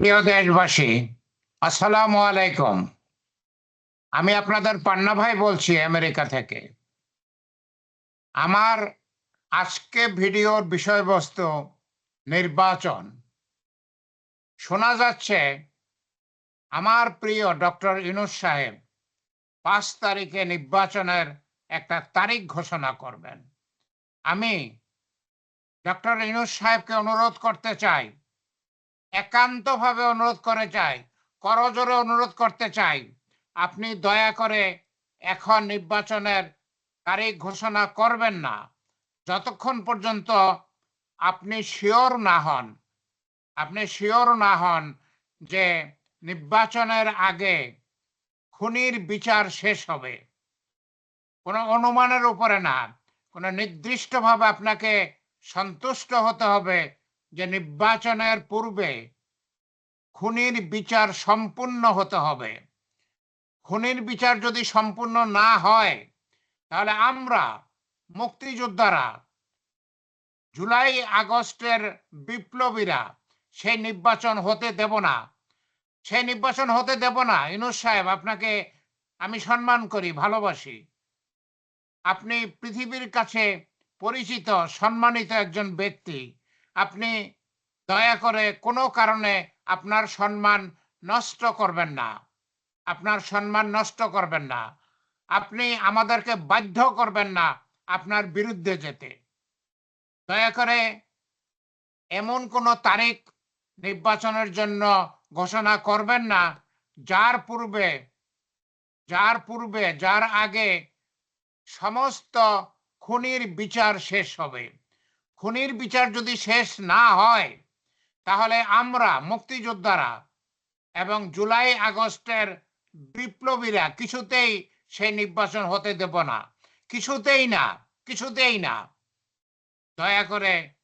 প্রিয় দেশবাসী, আসসালামু আলাইকুম। আমি আপনাদের পান্না ভাই বলছি আমেরিকা থেকে। আমার আজকে ভিডিওর বিষয়বস্তু নির্বাচন। শোনা যাচ্ছে, আমার প্রিয় ডক্টর ইনুস সাহেব পাঁচ তারিখে নির্বাচনের একটা তারিখ ঘোষণা করবেন। আমি ডক্টর ইনুস সাহেবকে অনুরোধ করতে চাই একান্তভাবে অনুরোধ করে চাই, করজোরে অনুরোধ করতে চাই। আপনি দয়া করে এখন নির্বাচনের তারিখ ঘোষণা করবেন না। যতক্ষণ পর্যন্ত আপনি শিওর না হন, আপনি শিওর না হন যে নির্বাচনের আগে খুনির বিচার শেষ হবে, কোনো অনুমানের উপরে না, কোনো নির্দিষ্টভাবে আপনাকে সন্তুষ্ট হতে হবে যে নির্বাচনের পূর্বে খুনির বিচার সম্পূর্ণ হতে হবে। খুনির বিচার যদি সম্পূর্ণ না হয়, তাহলে আমরা মুক্তিযোদ্ধারা, জুলাই আগস্টের বিপ্লবীরা সেই নির্বাচন হতে দেব না। সেই নির্বাচন হতে দেব না। ইনুস সাহেব, আপনাকে আমি সম্মান করি, ভালোবাসি। আপনি পৃথিবীর কাছে পরিচিত, সম্মানিত একজন ব্যক্তি। আপনি দয়া করে কোনো কারণে আপনার সম্মান নষ্ট করবেন না। আপনার সম্মান নষ্ট করবেন না। আপনি আমাদেরকে বাধ্য করবেন না আপনার বিরুদ্ধে যেতে। দয়া করে এমন কোনো তারিখ নির্বাচনের জন্য ঘোষণা করবেন না, যার পূর্বে যার পূর্বে, যার আগে সমস্ত খুনির বিচার শেষ হবে। খুনির বিচার যদি শেষ না হয়, তাহলে আমরা মুক্তিযোদ্ধারা এবং জুলাই আগস্টের বিপ্লবীরা কিছুতেই সেই নির্বাচন হতে দেব না। কিছুতেই না কিছুতেই না। দয়া করে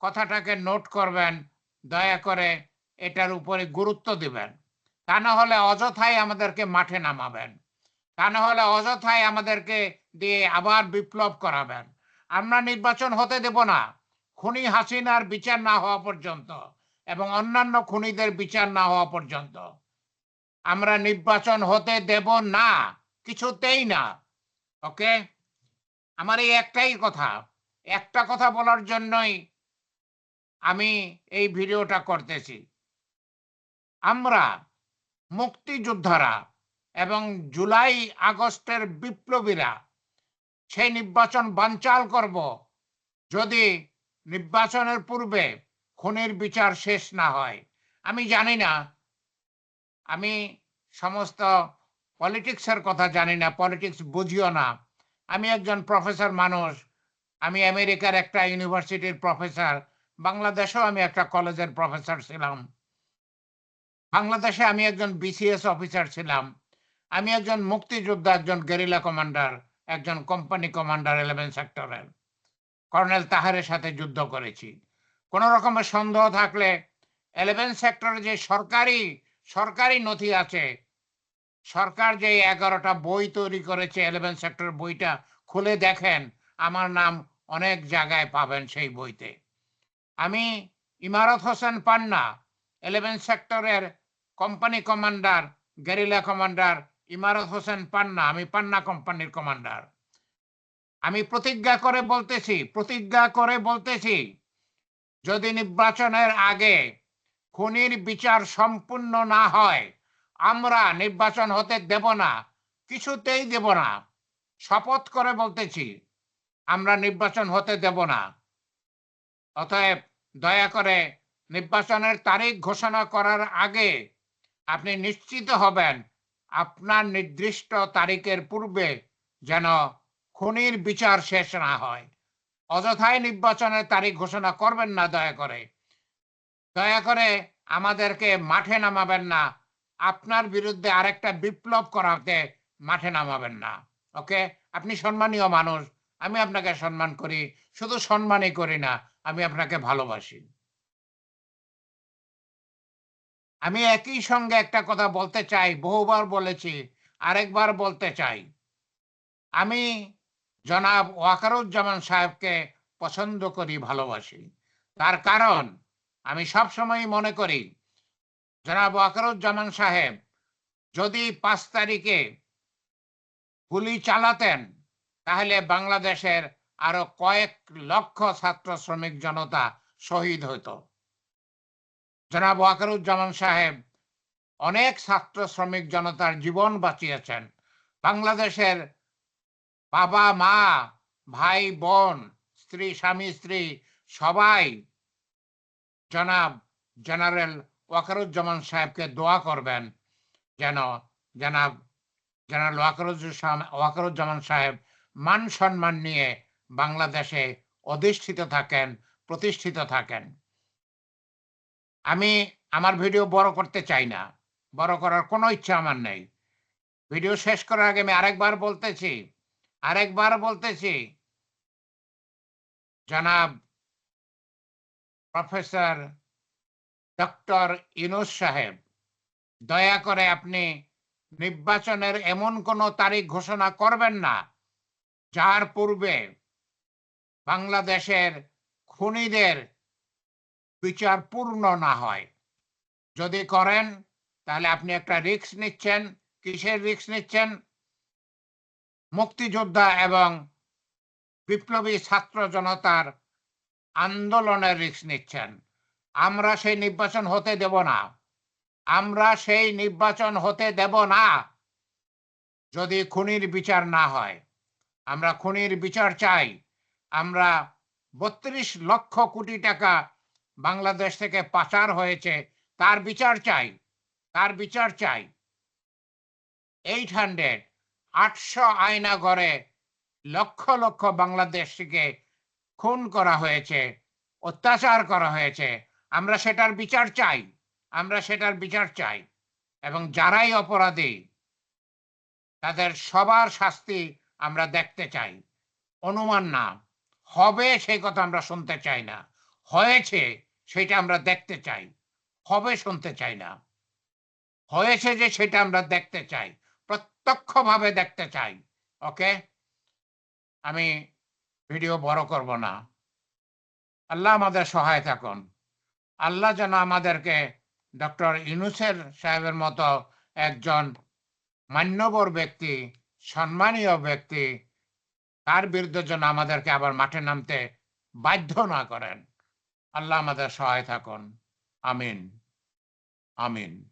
কথাটাকে নোট করবেন, দয়া করে এটার উপরে গুরুত্ব দিবেন। তা না হলে অযথাই আমাদেরকে মাঠে নামাবেন। তা না হলে অযথাই আমাদেরকে দিয়ে আবার বিপ্লব করাবেন। আমরা নির্বাচন হতে দেব না। খুনি হাসিনার বিচার না হওয়া পর্যন্ত এবং অন্যান্য খুনিদের বিচার না হওয়া পর্যন্ত। আমরা নির্বাচন হতে দেব না, কিছুতেই না। ওকে? আমার এই একটাই কথা। একটা কথা বলার জন্যই আমি এই ভিডিওটা করতেছি। আমরা মুক্তিযোদ্ধারা এবং জুলাই আগস্টের বিপ্লবীরা সেই নির্বাচন বানচাল করব। যদি নির্বাচনের পূর্বে খুনের বিচার শেষ না হয়, আমি জানি না, আমি সমস্ত পলিটিক্সের কথা জানি না, পলিটিক্স বুঝিও না। আমি একজন প্রফেসর মানুষ, আমি আমেরিকার একটা ইউনিভার্সিটির প্রফেসর, বাংলাদেশেও আমি একটা কলেজের প্রফেসর ছিলাম। বাংলাদেশে আমি একজন বিসিএস অফিসার ছিলাম। আমি একজন মুক্তিযোদ্ধা, একজন গেরিলা কমান্ডার। একজন কোম্পানি কমান্ডার ইলেভেন সেক্টরের কর্নেল তাহারের সাথে যুদ্ধ করেছি। কোন রকমের সন্দেহ থাকলে ইলেভেন সেক্টরে যে সরকারি সরকারি নথি আছে, সরকার যে এগারোটা বই তৈরি করেছে ইলেভেন সেক্টর বইটা খুলে দেখেন, আমার নাম অনেক জায়গায় পাবেন সেই বইতে। আমি ইমারত হোসেন পান্না ইলেভেন সেক্টরের company commander guerrilla commander Imarat Hossain Panna, আমি পান্না কোম্পানির কমান্ডার। আমি প্রতিজ্ঞা করে বলতেছি, প্রতিজ্ঞা করে বলতেছি, যদি নির্বাচনের আগে খুনির বিচার সম্পূর্ণ না হয়, আমরা নির্বাচন হতে দেব না, কিছুতেই দেব না। শপথ করে বলতেছি, আমরা নির্বাচন হতে দেব না। অতএব দয়া করে নির্বাচনের তারিখ ঘোষণা করার আগে আপনি নিশ্চিত হবেন আপনার নির্দিষ্ট তারিখের পূর্বে যেন খুনির বিচার শেষ না হয়। অযথায় নির্বাচনের তারিখ ঘোষণা করবেন না দয়া করে। দয়া করে আমাদেরকে মাঠে নামাবেন না। আপনার বিরুদ্ধে আরেকটা বিপ্লব করাতে মাঠে নামাবেন না। ওকে? আপনি সম্মানীয় মানুষ, আমি আপনাকে সম্মান করি। শুধু সম্মানই করি না, আমি আপনাকে ভালোবাসি। আমি একই সঙ্গে একটা কথা বলতে চাই, বহুবার বলেছি, আরেকবার বলতে চাই। আমি জনাব ওয়াকারুজ্জামান সাহেবকে পছন্দ করি, ভালোবাসি। তার কারণ, আমি সব সময় মনে করি, জনাব ওয়াকারুজ্জামান সাহেব যদি পাঁচ তারিখে গুলি চালাতেন, তাহলে বাংলাদেশের আরও কয়েক লক্ষ ছাত্র শ্রমিক জনতা শহীদ হতো। জনাব ওয়াকারুজ্জামান সাহেব, অনেক ছাত্র শ্রমিক জনতার জীবন বাঁচিয়েছেন। বাংলাদেশের বাবা, মা, ভাই, বোন, স্ত্রী, স্বামী, স্ত্রী, সবাই জনাব জেনারেল ওয়াকারুজ্জামান সাহেবকে দোয়া করবেন যেন জনাব জেনারেল ওয়াকারুজ্জামান ওয়াকারুজ্জামান সাহেব মান সম্মান নিয়ে বাংলাদেশে অধিষ্ঠিত থাকেন, প্রতিষ্ঠিত থাকেন। আমি আমার ভিডিও বড় করতে চাই না। বড় করার কোনো ইচ্ছা আমার নেই। ভিডিও শেষ করার আগে আমি আরেকবার বলতেছি আরেকবার বলতেছি, জনাব প্রফেসর ডক্টর ইনুস সাহেব, দয়া করে আপনি নির্বাচনের এমন কোনো তারিখ ঘোষণা করবেন না, যার পূর্বে বাংলাদেশের খুনিদের বিচার পূর্ণ না হয়। যদি করেন, তাহলে আপনি একটা রিস্ক নিচ্ছেন। কিসের রিক্স নিচ্ছেন? মুক্তিযোদ্ধা এবং বিপ্লবী ছাত্র জনতার আন্দোলনের রিক্স নিচ্ছেন। আমরা সেই নির্বাচন হতে দেব না। আমরা সেই নির্বাচন হতে দেব না। যদি খুনির বিচার না হয়, আমরা খুনির বিচার চাই। আমরা বত্রিশ লক্ষ কোটি টাকা বাংলাদেশ থেকে পাচার হয়েছে, তার বিচার চাই, তার বিচার চাই। এইট হান্ড্রেড আটশো আয়না ঘরে লক্ষ লক্ষ বাংলাদেশকে খুন করা হয়েছে, অত্যাচার করা হয়েছে। আমরা সেটার বিচার চাই, আমরা সেটার বিচার চাই। এবং যারাই অপরাধী, তাদের সবার শাস্তি আমরা দেখতে চাই। অনুমান না, হবে সেই কথা আমরা শুনতে চাই না। হয়েছে সেটা আমরা দেখতে চাই। হবে শুনতে চাই না। হয়েছে যে সেটা আমরা দেখতে চাই, প্রত্যক্ষভাবে দেখতে চাই, ওকে? আমি ভিডিও বড় করব না। আল্লাহ আমাদের সহায় থাকুন। আল্লাহ যেন আমাদেরকে ডক্টর ইনুসের সাহেবের মতো একজন মান্যবর ব্যক্তি, সম্মানীয় ব্যক্তি, তার বিরুদ্ধে যেন আমাদেরকে আবার মাঠে নামতে বাধ্য না করেন। আল্লাহ আমাদের সহায় থাকুন। আমিন। আমিন।